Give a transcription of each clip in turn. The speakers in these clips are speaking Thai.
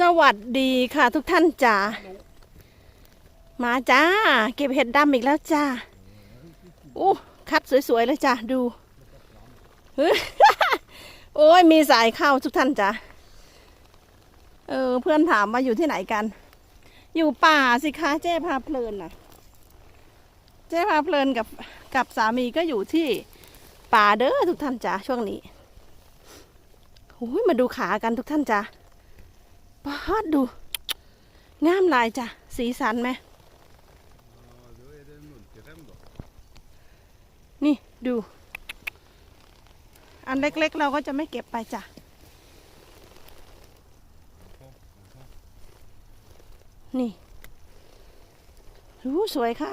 สวัสดีค่ะทุกท่านจ๋ามาจ้า เก็บเห็ดดำอีกแล้วจ้าอู้คัดสวยๆเลยจ้าดูเฮ้ยโอ้ยมีสายเข้าทุกท่านจ้าเออเพื่อนถามว่าอยู่ที่ไหนกัน อยู่ป่าสิคะเจ๊พาเพลินน่ะ เจ๊พาเพลินกับกับสามีก็อยู่ที่ป่าเด้อทุกท่านจ้าช่วงนี้โอ้ยมาดูขากันทุกท่านจ้า ปาดดู งามลายจ้ะ สีสันไหม นี่ดู อันเล็กๆเราก็จะไม่เก็บไปจ้ะ นี่รู้สวยค่ะ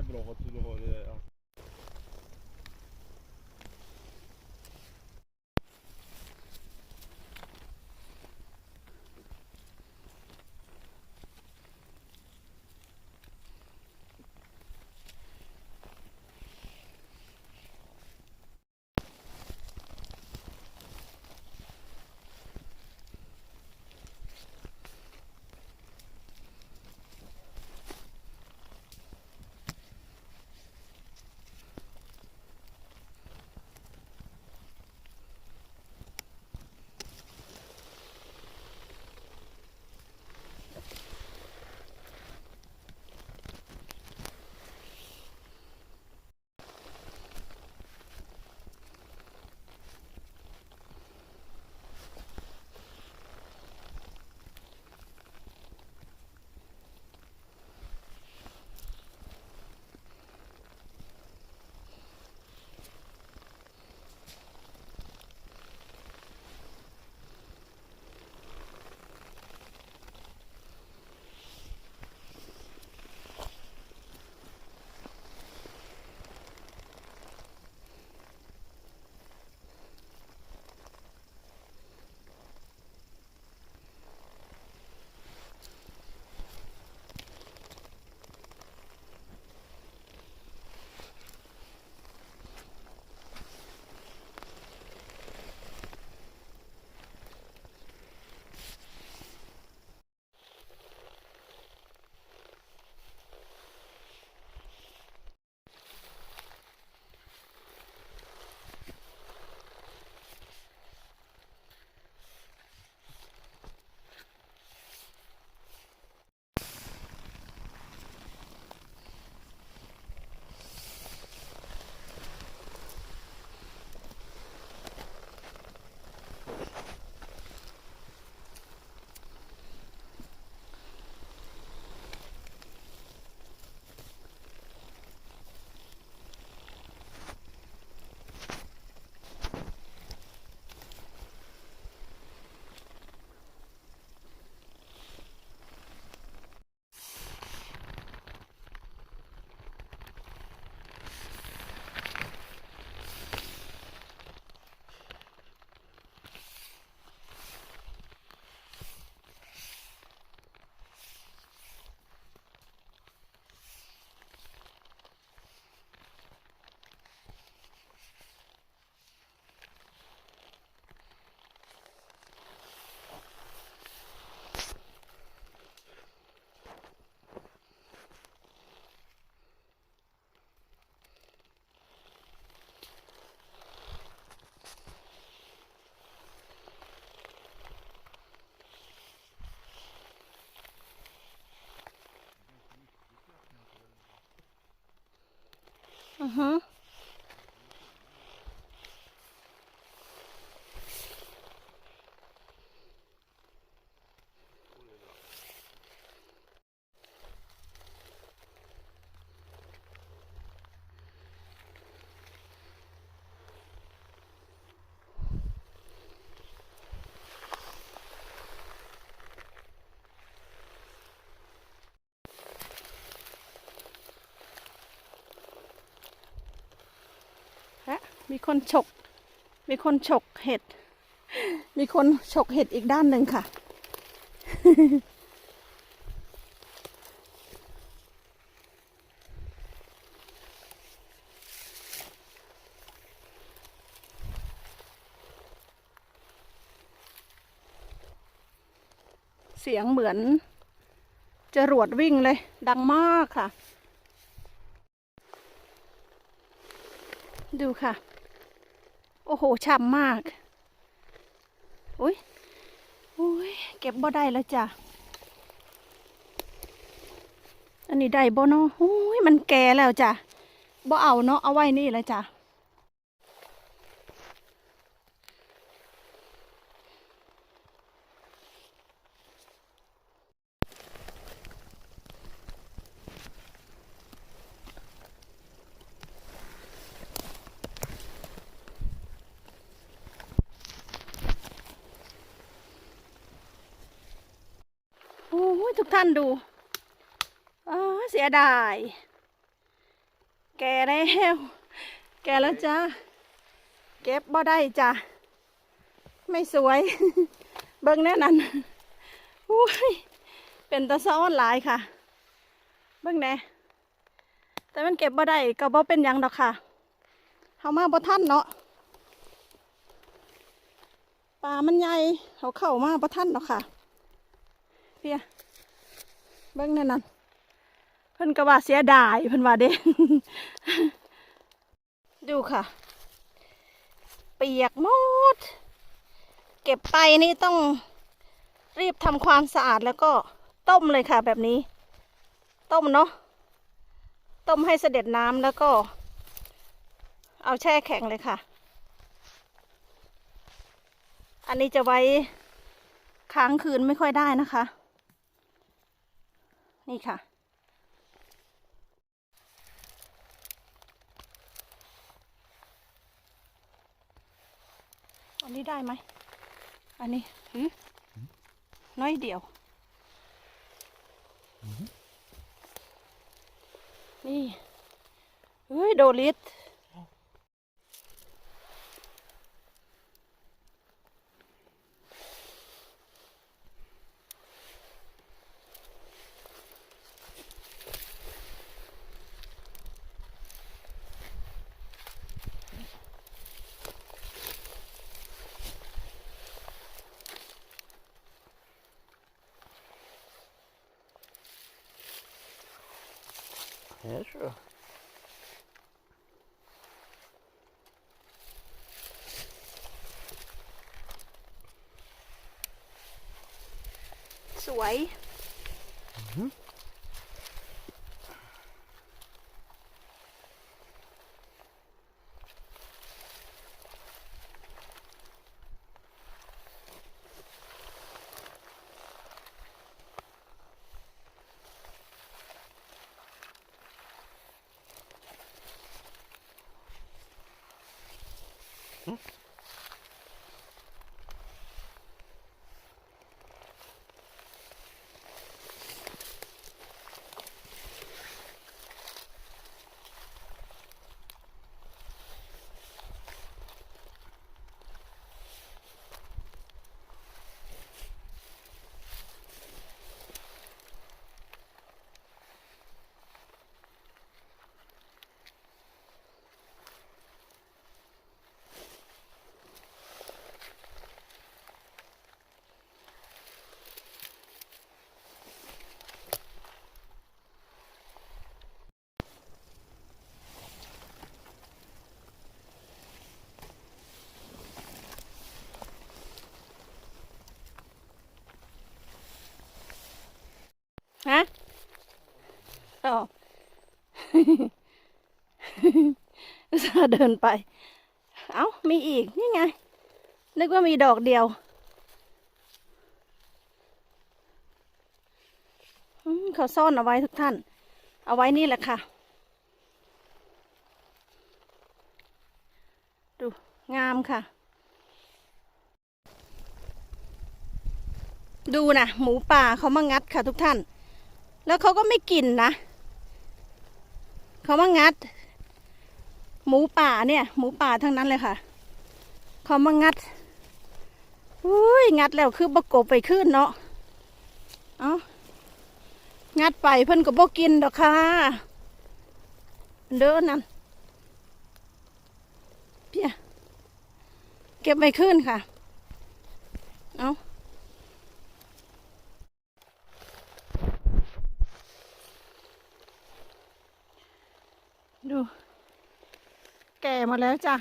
يبلغ อ มีคนฉก มีคนฉกเห็ด มีคนฉกเห็ดอีกด้านหนึ่งค่ะ เสียงเหมือนจรวดวิ่งเลย ดังมากค่ะ ดูค่ะโอ้โหช่ำมากอุ้ยอุ้ยเก็บบ่ได้แล้วจ้ะ อันนี้ได้บ่เนาะอุ้ยมันแก่แล้วจ้ะบ่เอาเนาะเอาไว้นี่แล้วจ้ะ ยทุกท่านดูอ๋อเสียดาย แกแล้วแกแล้วจ้าเก็บบ่ได้จ้ะไม่สวย เบิ่งแน่นันอุ้ยเป็นตะซ้อนหลายค่ะ เบิ่งแน่แต่มันเก็บบ่ได้ก็บ่เป็นยังดอกค่ะเฮามาบ่ทันเนาะปลามันใหญ่เขาเข้ามาบ่ทันดอกค่ะเพีย เบิ่งนั่นนั่นเพิ่นก็ว่าเสียดายเพิ่นว่าเด้ ดูค่ะ เปียกหมด เก็บไปนี่ต้องรีบทำความสะอาดแล้วก็ต้มเลยค่ะแบบนี้ ต้มเนาะต้มให้เสด็จน้ำแล้วก็ เอาแช่แข็งเลยค่ะ อันนี้จะไว้ค้างคืนไม่ค่อยได้นะคะ นี่ค่ะ อันนี้ได้ไหม อันนี้หือน้อยเดียว นี่เฮ้ย โดลิต สวย จะเดินไป เอ้า มีอีก นี่ไง นึกว่ามีดอกเดียวเขาซ่อนเอาไว้ทุกท่าน เอาไว้นี่แหละค่ะ ดู งามค่ะ ดูนะหมูป่าเขามางัดค่ะทุกท่าน แล้วเขาก็ไม่กินนะ เขามางัด หมูป่าเนี่ย หมูป่าทั้งนั้นเลยค่ะ เขามางัดอุ้ยงัดแล้วคือบกบไปขึ้นเนาะเอางัดไปเพิ่นก็บกินดอกค่ะเด้อนั่นเพียเก็บไปขึ้นค่ะ เอาดู แก่หมาแล้ว จ้ะ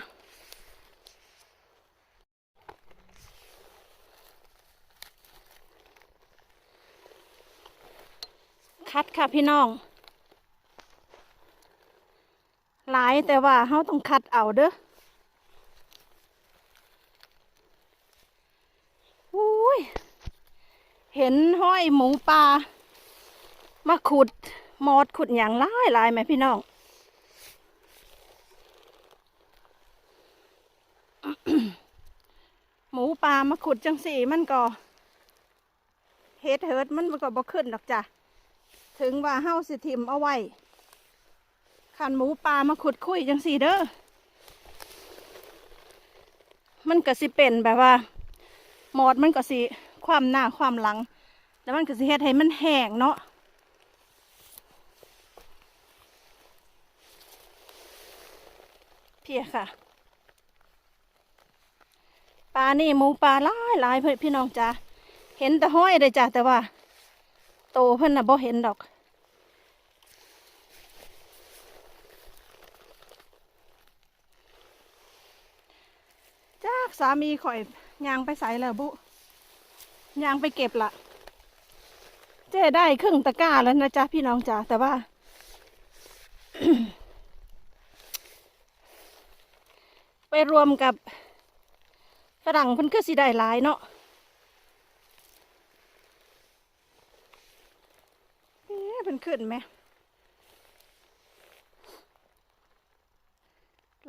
คัดค่ะพี่น้อง หลายแต่ว่าเขาต้องคัดเอาเด้ออุ้ย เห็นห้อยหมูปลามาขุดหมอดขุดอย่างหลายลายไหมพี่น้อง หมูปลามาขุดจังสีมันก็เฮ็ดเฮิดมันก็บ่ขึ้นดอกจ้ะ ถึงว่าเฮาสิทิมเอาไว้ขันหมูปลามาขุดคุยจังสีเด้อ มันก็สิเป็นแบบว่า หมอดมันก็สิความหน้าความหลัง แล้วมันก็สิเฮ็ดให้มันแห้งเนาะเพียค่ะ ลานี่หมูปลาหลายหลายเพื่อนพี่น้องจ้าเห็นแต่ห้อยเลยจ้าแต่ว่า โตเพิ่นน่ะบ่เห็นดอกจากสามีข่อยยางไปใส่แล้วบุยางไปเก็บละเจ๊ได้ครึ่งตะกร้าแล้วนะจ๊ะพี่น้องจ้าแต่ว่า ไปรวมกับ ฝรั่งเพิ่นคือสิได้หลายเนาะเพิ่นขึ้นไหม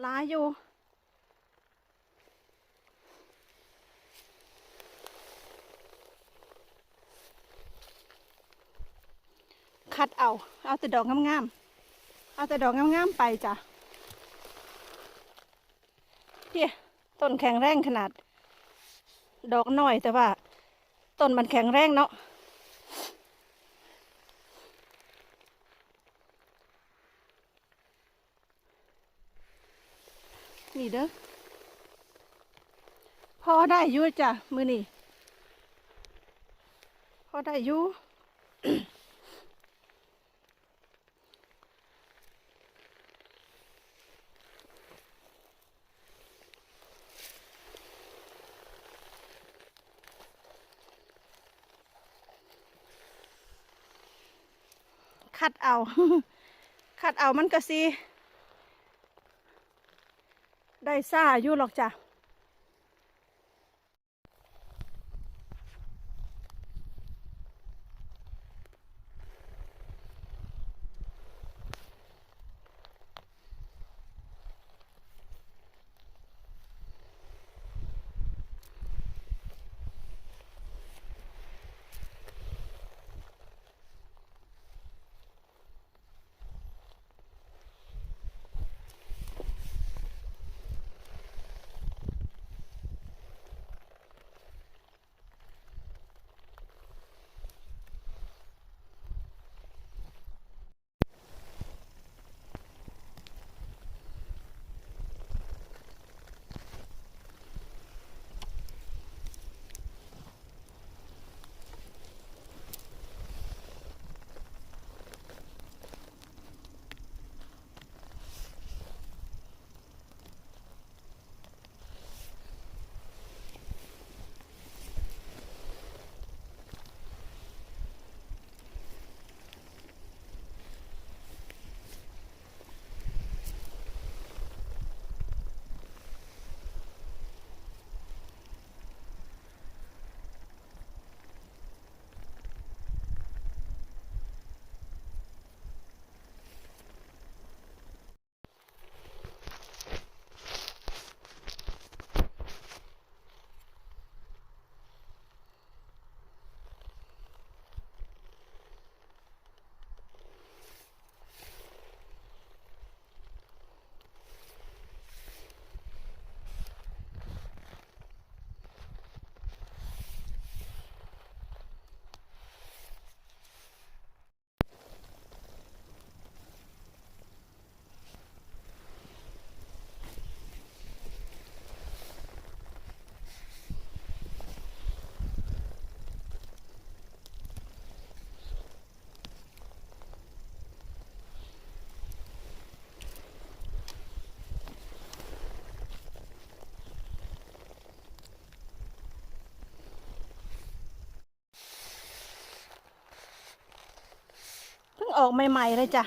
หลายอยู่คัดเอา เอาแต่ดอกงามๆ เอาแต่ดอกงามๆ ไปจ้ะเพี่ยต้นแข็งแรงขนาด ดอกน้อยแต่ว่าต้นมันแข็งแรงเนาะนี่เด้อพอได้อยู่จ้ะมือนี่พอได้อยู่ คัดเอาคัดเอามันก็สิได้ซ่าอยู่หรอกจ้ะ ออกใหม่ๆเลยจ้ะ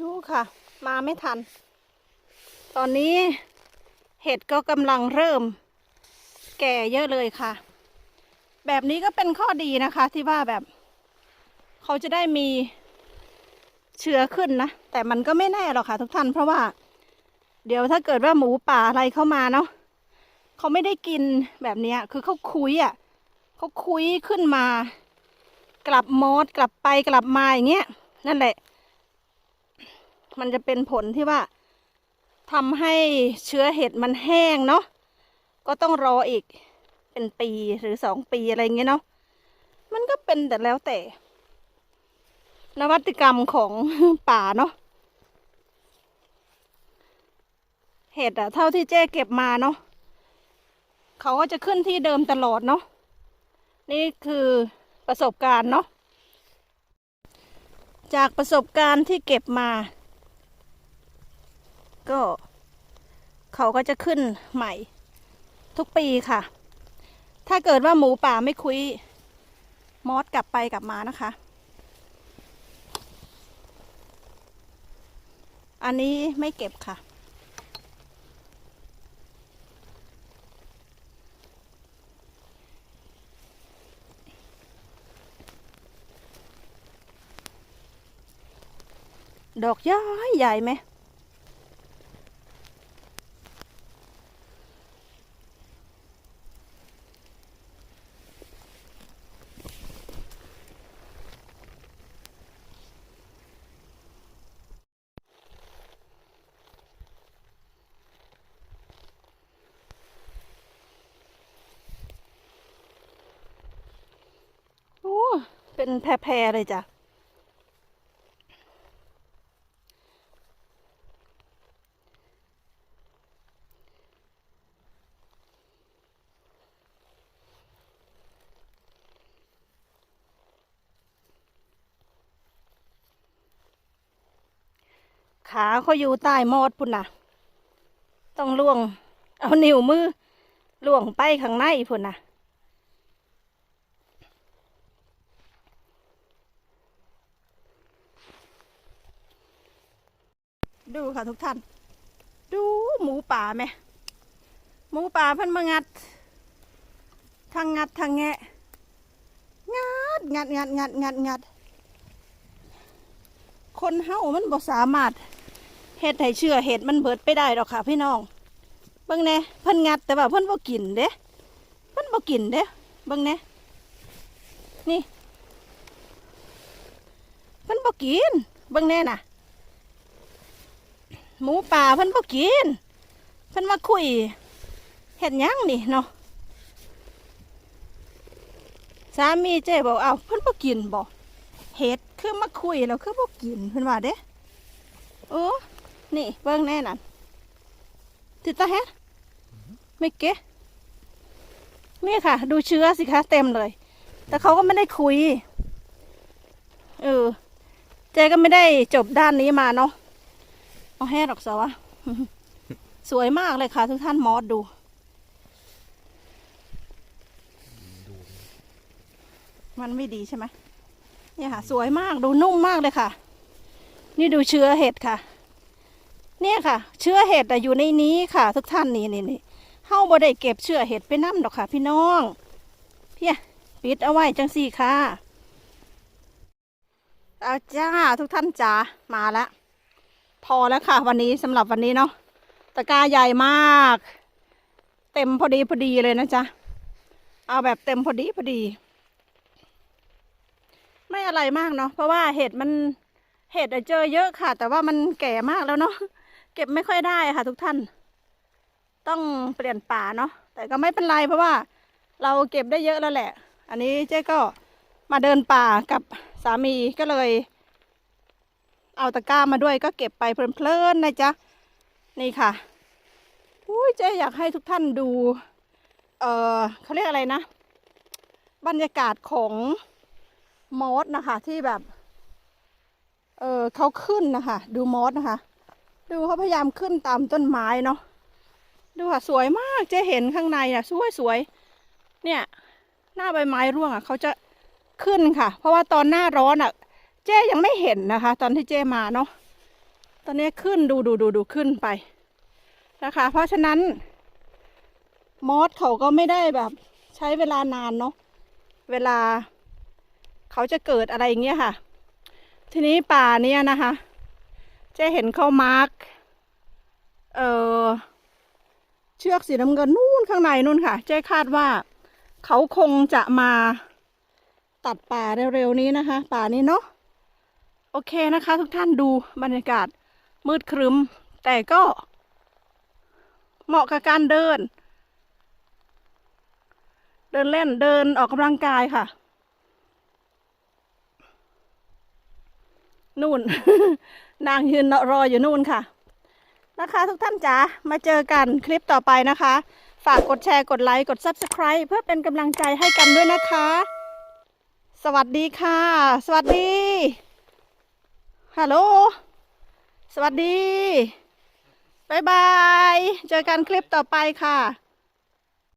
ดู ค่ะ มาไม่ทัน ตอนนี้เห็ดก็กำลังเริ่ม แก่เยอะเลยค่ะ แบบนี้ก็เป็นข้อดีนะคะ ที่ว่าแบบ เขาจะได้มีเชื้อขึ้นนะ แต่มันก็ไม่แน่หรอกค่ะ ทุกท่านเพราะว่า เดี๋ยวถ้าเกิดว่าหมูป่าอะไรเข้ามาเนาะเขาไม่ได้กินแบบนี้คือเขาคุยอะเขาคุยขึ้นมา กลับมอดกลับไปกลับมาอย่างเงี้ยนั่นแหละ มันจะเป็นผลที่ว่าทำให้เชื้อเห็ดมันแห้งเนาะก็ต้องรออีกเป็นปีหรือสองปีอะไรเงี้ยเนาะมันก็เป็นแต่แล้วแต่ นวัตกรรมของป่าเนาะเห็ดอะเท่าที่เจ๊เก็บมาเนาะเขาก็จะขึ้นที่เดิมตลอดเนาะนี่คือประสบการณ์เนาะจากประสบการณ์ที่เก็บมา ก็เขาก็จะขึ้นใหม่ ทุกปีค่ะ ถ้าเกิดว่าหมูป่าไม่คุยมอสกลับไปกลับมานะคะ อันนี้ไม่เก็บค่ะ ดอกย้อยใหญ่ไหม โอ้ เป็นแพรๆเลยจ้ะขาเขาอยู่ใต้มอดพุ่นน่ะต้องล่วง เอานิ้วมือล่วงไปข้างในพุ่นน่ะ ดูค่ะทุกท่าน ดูหมูป่าไหมหมูป่าพิ่นมางัดทางงัดทางแงะงัดงัดงัดงัดงัดงัดคนเฮามันบ่สามารถเฮ็ดให้เชื่อเห็ดมันเบิดไปได้หรอกค่ะพี่น้องเบิ่งแน่เพิ่นงัดแต่ว่าเพิ่นบ่กินเด้เพิ่นบ่กินเด้เบิ่งแน่นี่เพิ่นบ่กินเบิ่งแน่น่ะ หมูป่าเพิ่นบ่กิน เพิ่นมาคุยเฮ็ดยังนี่เนาะสามีเจ้บอกเอาเพิ่นบ่กินบ่เฮ็ดคือมาคุยแล้วคือบ่กินเพิ่นว่าเด้โอ้นี่เบิ่งแน่นั่นติดตาเฮ็ดไม่เก๋นี่ค่ะ ดูเชื้อสิคะเต็มเลย แต่เขาก็ไม่ได้คุย เออ เจก็ไม่ได้จบด้านนี้มาเนาะ เอาแห่ดอกสวะ สวยมากเลยค่ะ ทุกท่านมอสดู มันไม่ดีใช่ไหมเนี่ยค่ะ สวยมากดูนุ่มมากเลยค่ะ นี่ดูเชื้อเห็ดค่ะ เนี่ยค่ะ เชื้อเห็ดอะอยู่ในนี้ค่ะ ทุกท่านนี่นี่นี่เฮาบ่ได้เก็บเชื้อเห็ดไปน้ำดอกค่ะ พี่น้องเพียปิดเอาไว้จังสี่ค่ะเอาจ้าทุกท่านจ๋ามาแล้ว พอแล้วค่ะ วันนี้สำหรับวันนี้เนาะตะกร้าใหญ่มาก เต็มพอดีพอดีเลยนะจ๊ะ เอาแบบเต็มพอดีพอดี ไม่อะไรมากเนาะเพราะว่าเห็ดมันเห็ดอะเจอเยอะค่ะ แต่ว่ามันแก่มากแล้วเนาะเก็บไม่ค่อยได้ค่ะ ทุกท่าน ต้องเปลี่ยนป่าเนาะแต่ก็ไม่เป็นไรเพราะว่า เราเก็บได้เยอะแล้วแหละ อันนี้เจ๊ก็มาเดินป่ากับสามีก็เลย เอาตะกร้ามาด้วยก็เก็บไปเพลินๆนะจ๊ะ นี่ค่ะอุ้ยเจ๊อยากให้ทุกท่านดู เออเขาเรียกอะไรนะ บรรยากาศของมอสนะคะ ที่แบบ เออเขาขึ้นนะคะ ดูมอสนะคะ ดูเขาพยายามขึ้นตามต้นไม้เนาะดูค่ะสวยมากเจ๊เห็นข้างในอะสวยสวยๆเนี่ย หน้าใบไม้ร่วงอะเขาจะขึ้นค่ะ เพราะว่าตอนหน้าร้อนอะ เจ๊ยังไม่เห็นนะคะ ตอนที่เจ๊มาเนาะตอนนี้ขึ้นดูดูดูดูขึ้นไปนะคะ เพราะฉะนั้น มอสเขาก็ไม่ได้แบบ ใช้เวลานานเนาะเวลา เขาจะเกิดอะไรอย่างเงี้ยค่ะ ทีนี้ป่าเนี้ยนะคะเจ๊เห็นเขามาร์กเออเชือกสีน้ำเงินนู่นข้างในนู่นค่ะ เจ๊คาดว่า เขาคงจะมาตัดป่าเร็วๆนี้นะคะ ป่านี้เนาะ โอเคนะคะ ทุกท่านดูบรรยากาศมืดครึ้ม แต่ก็ เหมาะกับการเดิน เดินเล่นเดินออกกำลังกายค่ะ นู่น นางยืนรออยู่นู่นค่ะ นะคะ ทุกท่านจ๋ามาเจอกันคลิปต่อไปนะคะ ฝากกดแชร์กดไลค์กด Subscribe เพื่อเป็นกำลังใจให้กันด้วยนะคะ สวัสดีค่ะ สวัสดี ฮัลโหล สวัสดี บ๊ายบาย เจอกันคลิปต่อไปค่ะ